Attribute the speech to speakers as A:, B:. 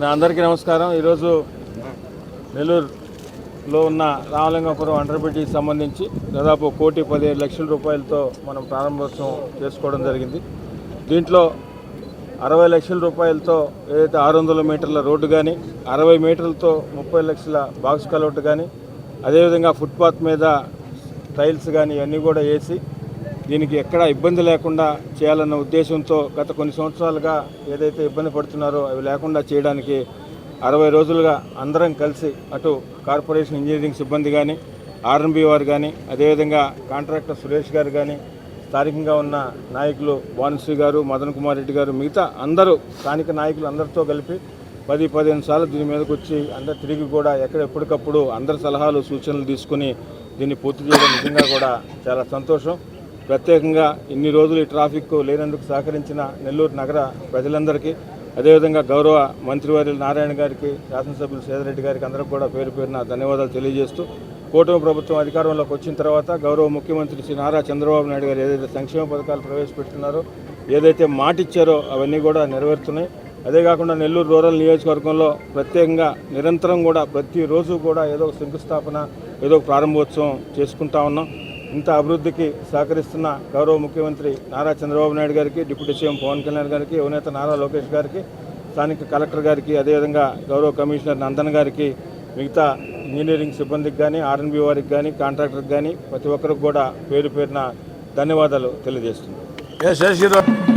A: నా అందరికీ నమస్కారం. ఈరోజు నెల్లూరులో ఉన్న రామలింగపురం అండర్బ్రిడ్జికి సంబంధించి దాదాపు కోటి పదిహేడు లక్షల రూపాయలతో మనం ప్రారంభోత్సవం చేసుకోవడం జరిగింది. దీంట్లో అరవై లక్షల రూపాయలతో ఏదైతే ఆరు వందల మీటర్ల రోడ్డు కానీ అరవై మీటర్లతో ముప్పై లక్షల బాక్స్ కలౌట్ కానీ అదేవిధంగా ఫుట్పాత్ మీద టైల్స్ కానీ ఇవన్నీ కూడా వేసి దీనికి ఎక్కడ ఇబ్బంది లేకుండా చేయాలన్న ఉద్దేశంతో గత కొన్ని సంవత్సరాలుగా ఏదైతే ఇబ్బంది పడుతున్నారో అవి లేకుండా చేయడానికి అరవై రోజులుగా అందరం కలిసి అటు కార్పొరేషన్ ఇంజనీరింగ్ సిబ్బంది కానీ ఆర్ఎంబి వారు కానీ అదేవిధంగా కాంట్రాక్టర్ సురేష్ గారు కానీ స్థానికంగా ఉన్న నాయకులు భానుశ్రీ గారు మదన్ కుమార్ రెడ్డి గారు మిగతా అందరూ స్థానిక నాయకులు అందరితో కలిపి పది పదిహేను సార్లు దీని మీదకి వచ్చి అందరు తిరిగి కూడా ఎక్కడ ఎప్పటికప్పుడు అందరి సలహాలు సూచనలు తీసుకుని దీన్ని పూర్తి చేయడం నిజంగా కూడా చాలా సంతోషం. ప్రత్యేకంగా ఇన్ని రోజులు ఈ ట్రాఫిక్ లేనందుకు సహకరించిన నెల్లూరు నగర ప్రజలందరికీ అదేవిధంగా గౌరవ మంత్రివర్యులు నారాయణ గారికి శాసనసభ్యులు సేదరెడ్డి గారికి అందరికీ కూడా పేరు పేరున ధన్యవాదాలు తెలియజేస్తూ కూటమి ప్రభుత్వం అధికారంలోకి వచ్చిన తర్వాత గౌరవ ముఖ్యమంత్రి శ్రీ నారా చంద్రబాబు నాయుడు గారు ఏదైతే సంక్షేమ పథకాలు ప్రవేశపెడుతున్నారో ఏదైతే మాటిచ్చారో అవన్నీ కూడా నెరవేరుతున్నాయి. అదే కాకుండా నెల్లూరు రూరల్ నియోజకవర్గంలో ప్రత్యేకంగా నిరంతరం కూడా ప్రతిరోజు కూడా ఏదో ఒక శంకుస్థాపన ఏదో ఒక ప్రారంభోత్సవం చేసుకుంటా ఉన్నాం. ఇంత అభివృద్ధికి సహకరిస్తున్న గౌరవ ముఖ్యమంత్రి నారా చంద్రబాబు నాయుడు గారికి డిప్యూటీ సీఎం పవన్ కళ్యాణ్ గారికి యువనేత నారా లోకేష్ గారికి స్థానిక కలెక్టర్ గారికి అదేవిధంగా గౌరవ కమిషనర్ నందన్ గారికి మిగతా ఇంజనీరింగ్ సిబ్బందికి కానీ ఆర్ఎన్బి వారికి కానీ కాంట్రాక్టర్కి కానీ ప్రతి ఒక్కరికి కూడా పేరు పేరున ధన్యవాదాలు తెలియజేస్తున్నాను